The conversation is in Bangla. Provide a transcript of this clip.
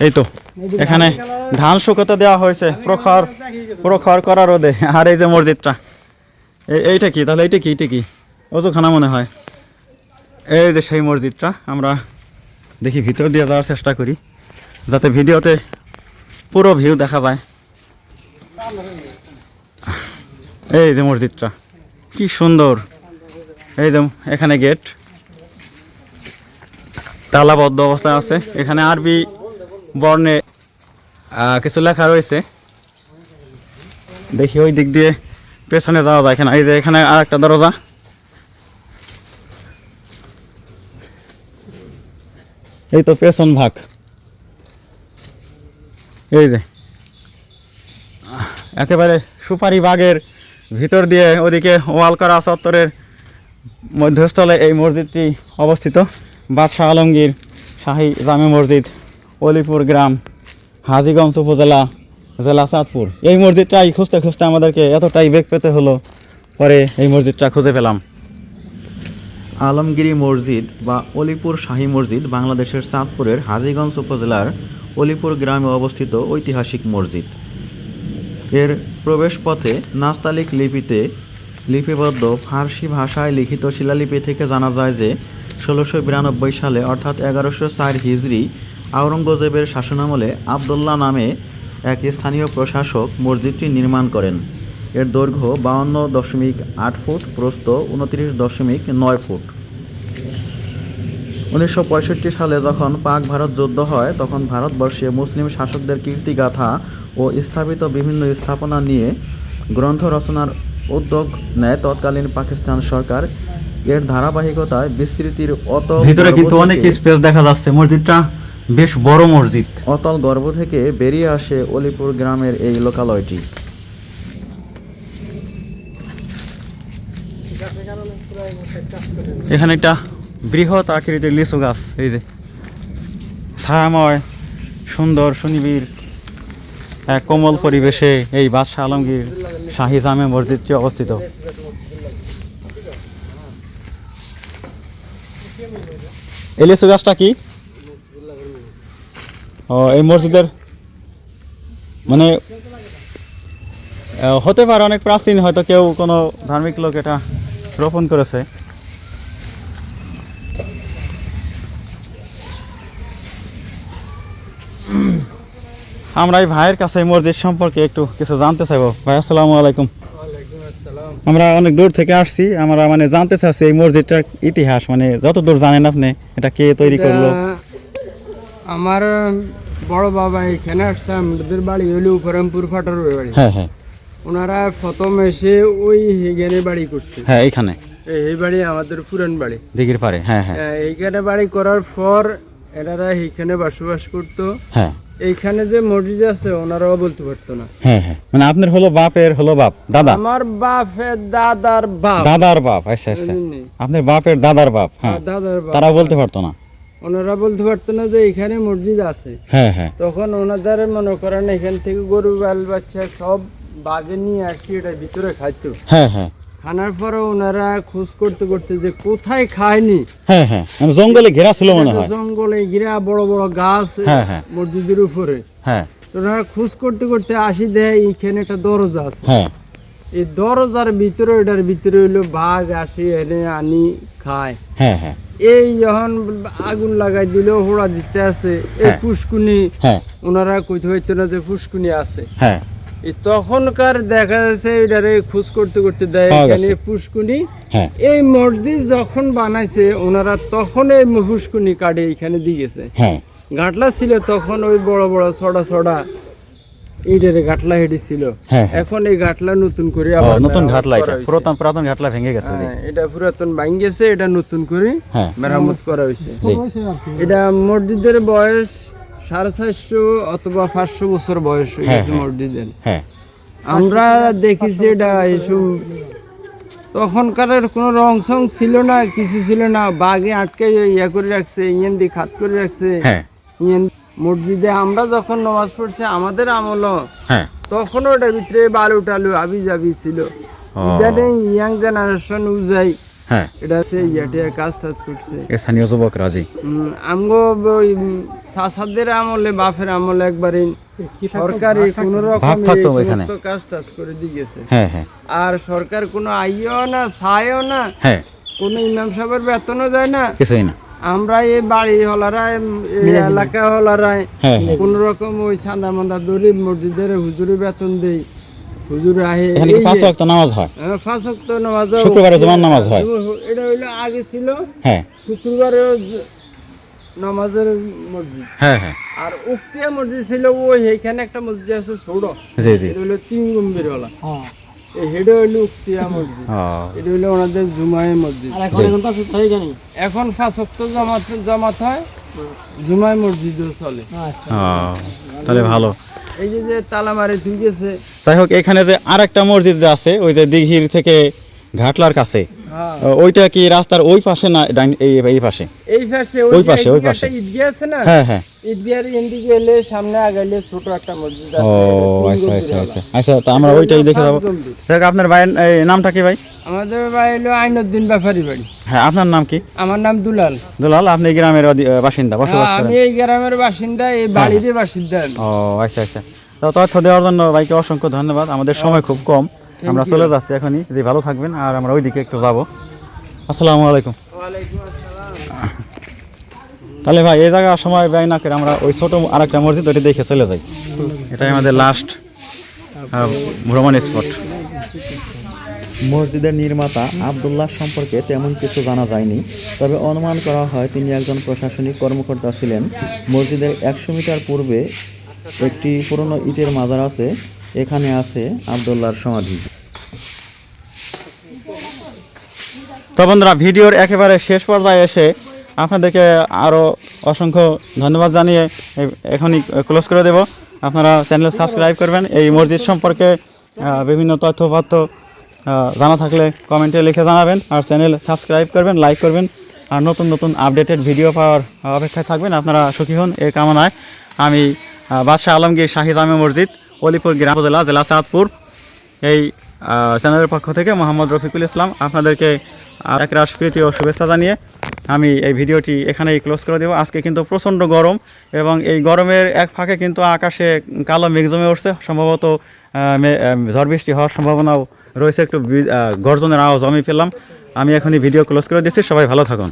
এই তো, এখানে ধান শুকোতে দেওয়া হয়েছে, প্রখর প্রখর করা রোদে। আর এই যে মসজিদটা এই- এইটা কি? তাহলে এইটা কি? এইটা কি? অজুখানা মনে হয়। এই যে সেই মসজিদটা, আমরা দেখি ভিতর দিয়ে যাওয়ার চেষ্টা করি, যাতে ভিডিওতে পুরো ভিউ দেখা যায়। এই যে মসজিদটা, কি সুন্দর। এই যে এখানে গেট, তালাবদ্ধ অবস্থায় আছে। এখানে আরবি বর্ণে কিছু লেখা রয়েছে। দেখি ওই দিক দিয়ে পেছনে যাওয়া যায় এখানে এই যে এখানে আর একটা দরজা। এই তো পেছন ভাগ। এই যে, একেবারে সুপারি বাগের ভিতর দিয়ে ওদিকে ওয়াল করা চত্বরের মধ্যস্থলে এই মসজিদটি অবস্থিত। বাদশাহ আলমগীর শাহী জামে মসজিদ। অলিপুর গ্রাম, হাজিগঞ্জ উপজেলা, জেলা চাঁদপুর। এই মসজিদটাই খুঁজতে খুঁজতে আমাদেরকে এতটাই বেগ পেতে হলো, পরে এই মসজিদটা খুঁজে পেলাম। আলমগিরি মসজিদ বা অলিপুর শাহী মসজিদ বাংলাদেশের চাঁদপুরের হাজিগঞ্জ উপজেলার অলিপুর গ্রামে অবস্থিত ঐতিহাসিক মসজিদ। এর প্রবেশপথে নাস্তালিক লিপিতে লিপিবদ্ধ ফার্সি ভাষায় লিখিত শিলালিপি থেকে জানা যায় যে, ষোলোশো বিরানব্বই সালে অর্থাৎ এগারোশো চার হিজড়ি আওরঙ্গজেবের শাসনামলে আবদুল্লাহ নামে এক স্থানীয় প্রশাসক মসজিদটি নির্মাণ করেন। এর দৈর্ঘ্য বাউন্ন দশমিক আট ফুট প্রস্থ উনত্রিশ দশমিক নয় ফুট। উনিশশো পঁয়ষট্টি সালে যখন পাক ভারত যুদ্ধ হয় তখন ভারতবর্ষে মুসলিম শাসকদের কীর্তিগাথা ও স্থাপিত বিভিন্ন স্থাপনা নিয়ে গ্রন্থ রচনার উদ্যোগ নেয় তৎকালীন পাকিস্তান সরকার। এর ধারাবাহিকতায় বিস্তৃতির অত ভিতরে কিন্তু অনেক স্পেস দেখা যাচ্ছে মসজিদটা। বেশ বড় মসজিদ। অতল গর্ভ থেকে বেরিয়ে আসে অলিপুর গ্রামের এই লোকালয়টি। এখানে একটা বৃহৎ আকৃতির লিচু গাছ এই যে। ছায়াময় সুন্দর সুনিবিড় এক কোমল পরিবেশে এই বাদশাহ আলমগীর শাহী জামে মসজিদটি অবস্থিত। এই লিচু গাছটা কি? ও এই মসজিদের মানে হতে পারে অনেক প্রাচীন হয়তো কেউ কোনো ধার্মিক লোক এটা রোপণ করেছে। আমরা এই ভাইয়ের কাছে এই মসজিদ সম্পর্কে একটু কিছু জানতে চাইব। ভাই আসসালামু আলাইকুম। আমরা অনেক দূর থেকে আসছি আমরা মানে জানতে চাচ্ছি এই মসজিদটার ইতিহাস মানে যত দূর জানেন আপনি এটা কে তৈরি করল? আমার বড় বাবা এখানে আসছে আমাদের বাড়ি হলো উপরামপুর ফাটার বাড়ি। হ্যাঁ হ্যাঁ। ওনারা প্রথম এসে ওই হেগেনে বাড়ি করছে। হ্যাঁ এইখানে। এই- বাড়ি আমাদের পুরান বাড়ি। দিঘির পারে হ্যাঁ হ্যাঁ। এইখানে বাড়ি করার পর এনারা এইখানে বসবাস করতো। হ্যাঁ। এইখানে যে মসজিদ আছে ওনারাও বলতে পারতো না। হ্যাঁ হ্যাঁ। মানে আপনার হলো বাপের হলো বাপ দাদা? আমার বাপের দাদার বাপ। দাদার বাপ আচ্ছা আচ্ছা? আপনার বাপের দাদার বাপ হ্যাঁ। দাদার বাপ। তারা বলতে পারতো না? ওনারা বলতে পারতো না যে এখানে মসজিদ আছে। হ্যাঁ হ্যাঁ। তখন ওনাদের মনে করেন এখান থেকে গরু বাল বাচ্চা সব বাগে নিয়ে আসি এটার ভিতরে খাইতো। হ্যাঁ হ্যাঁ। খানার পরে ওনারা খোঁজ করতে করতে যে কোথায় খায়নি? হ্যাঁ হ্যাঁ। মানে জঙ্গলে ঘেরা ছিল মনে হয়। জঙ্গলে ঘিরা বড় বড় গাছ। মসজিদের উপরে। হ্যাঁ। ওনারা খোঁজ করতে করতে আসি দেয় এইখানে একটা দরজা আছে। হ্যাঁ। এই দরজার ভিতরে এটার ভিতরে হইল বাঘ আসি এনে আনি খায়। হ্যাঁ হ্যাঁ। এই যখন আগুন লাগাই দিল হোড়া দিতে আছে এই হ্যাঁ। পুষ্কুনি হ্যাঁ। ওনারা কইতে হইতো না যে পুষ্কুনি আছে। হ্যাঁ। তখনকার দেখা যাচ্ছে এটারে খোঁজ করতে করতে দেয় এখানে পুষ্কুনি। হ্যাঁ। এই মসজিদ যখন বানাইছে ওনারা তখন এই পুষ্কুনি কাটে এখানে দিয়ে গেছে হ্যাঁ। গাটলা ছিল তখন ওই বড় বড় ছড়া ছড়া। এইটারে গাটলা হেঁটে ছিল। হ্যাঁ, হ্যাঁ। এখন এই গাটলা নতুন করে আবার নতুন করা এটা পুরাতন পুরাতন ঘাটলা ভেঙে গেছে জি। হ্যাঁ, এটা পুরাতন ভাঙ্গেছে এটা নতুন করে মেরামত করা হয়েছে। জি। এটা মসজিদের বয়স সাড়ে চারশো অথবা পাঁচশো বছর বয়স হয়ে গেছে। মসজিদের। আমরা দেখেছি এটা এসব তখনকার কোনো রং সং ছিল না কিছু ছিল না। বাঘে আটকে ইয়া করে রাখছে ইয়ান দিয়ে খাত করে রাখছে। ইয়ান মসজিদে আমরা যখন নামাজ পড়ছি আমাদের আমল হ্যাঁ। তখন ওটার ভিতরে বালু টালু আবি জাবি ছিল। ইদানিং ইয়াং জেনারেশন উজাই। হ্যাঁ। এটা সে ইয়াটে কাজ টাজ করছে স্থানীয় যুবক রাজি। আমগো ওই চাষাদের আমলে বাপের আমলে একবারে সরকারি কোন রকম কাজ টাজ করে দিয়ে গেছে। হ্যাঁ হ্যাঁ। আর সরকার কোনো আইও না ছায়ও না হ্যাঁ। কোনো ইমাম সাহেবের বেতনও দেয় না। কিছুই না। আমরা এই বাড়ি হলারায় এই এলাকা হলারায় হ্যাঁ, হ্যাঁ। কোন রকম ওই চান্দা মান্দা দরিব মসজিদের হুজুরি বেতন দেই। হুজুর আহে এখানে পাঁচ ওয়াক্ত নামাজ হয়? পাঁচ ওয়াক্ত নামাজ শুক্রবারে জুমার নামাজ। এটা হইল আগে ছিল। হ্যাঁ। শুক্রবারে নামাজের মসজিদ। হ্যাঁ হ্যাঁ। আর উক্তিয়া মসজিদ ছিল ওই একটা মসজিদ আছে ছোট। জি জি। এটা হইল তিন গম্ভীরওয়ালা। হেডে হইল উক্তিয়া মসজিদ। ও। এটা হইল ওনাদের জুমায় মসজিদ। জি। এখন জমাত জামাত হয় জুমায় মসজিদও চলে। তাহলে ভালো। এই যে যে তালা মারে গেছে যাই হোক এখানে যে আরেকটা মসজিদ যে আছে ওই যে দিঘির থেকে ঘাটলার কাছে ওইটা কি রাস্তার ওই পাশে না এই এই পাশে? এই পাশে ওই পাশে, ওই পাশে। আছে না? হ্যাঁ হ্যাঁ। এদিকে এলে সামনে আগাইলে ছোট একটা মসজিদ আছে। তিন আচ্ছা আচ্ছা আচ্ছা। আচ্ছা তো আমরা ওইটাই দেখে যাব। দেখ আপনার ভাইয়ের নামটা কি ভাই? আমাদের বাড়ি হলো আইনুদ্দিন ব্যাপারী বাড়ি। হ্যাঁ আপনার নাম কি? আমার নাম দুলাল। দুলাল আপনি এই গ্রামের বাসিন্দা বসবাস হ্যাঁ, করেন। আমি এই গ্রামের বাসিন্দা এই বাড়ির বাসিন্দা। ও আচ্ছা আচ্ছা। তো তথ্য দেওয়ার জন্য ভাইকে অসংখ্য ধন্যবাদ। আমাদের সময় খুব কম। আমরা চলে যাচ্ছি এখনই। যে ভালো থাকবেন আর আমরা ওইদিকে একটু যাব। আসসালামু আলাইকুম। তাহলে ভাই এই জায়গার সময় ব্যয় না করে আমরা ওই ছোট আরেকটা মসজিদ ওইটা দেখে চলে যাই। এটাই আমাদের লাস্ট ভ্রমণ স্পট মসজিদের নির্মাতা আবদুল্লাহ সম্পর্কে তেমন কিছু জানা যায়নি তবে অনুমান করা হয় তিনি একজন প্রশাসনিক কর্মকর্তা ছিলেন। মসজিদের একশো মিটার পূর্বে একটি পুরনো ইটের মাজার আছে এখানে আছে আবদুল্লাহর সমাধি। তো বন্ধুরা, ভিডিওর একেবারে শেষ পর্যায়ে এসে আপনাদেরকে আরও অসংখ্য ধন্যবাদ জানিয়ে এখনই ক্লোজ করে দেব। আপনারা চ্যানেল সাবস্ক্রাইব করবেন। এই মসজিদ সম্পর্কে বিভিন্ন তথ্যপাত্র জানা থাকলে কমেন্টে লিখে জানাবেন। আর চ্যানেল সাবস্ক্রাইব করবেন লাইক করবেন। আর নতুন নতুন আপডেটেড ভিডিও পাওয়ার অপেক্ষায় থাকবেন। আপনারা সুখী হন এই কামনায়। আমি বাদশাহ আলমগীর শাহি জামে মসজিদ, অলিপুর গ্রাম উপজেলা, জেলা চাঁদপুর এই চ্যানেলের পক্ষ থেকে মোহাম্মদ রফিকুল ইসলাম আপনাদেরকে একরাশ প্রীতি ও শুভেচ্ছা জানিয়ে আমি এই ভিডিওটি এখানেই ক্লোজ করে দেবো। আজকে কিন্তু প্রচণ্ড গরম এবং এই গরমের এক ফাঁকে কিন্তু আকাশে কালো মেঘ জমে উঠছে। সম্ভবত ঝড় বৃষ্টি হওয়ার সম্ভাবনাও রয়েছে। একটু গর্জনের আওয়াজ আমি পেলাম। আমি এখনই ভিডিও ক্লোজ করে দিচ্ছি। সবাই ভালো থাকুন।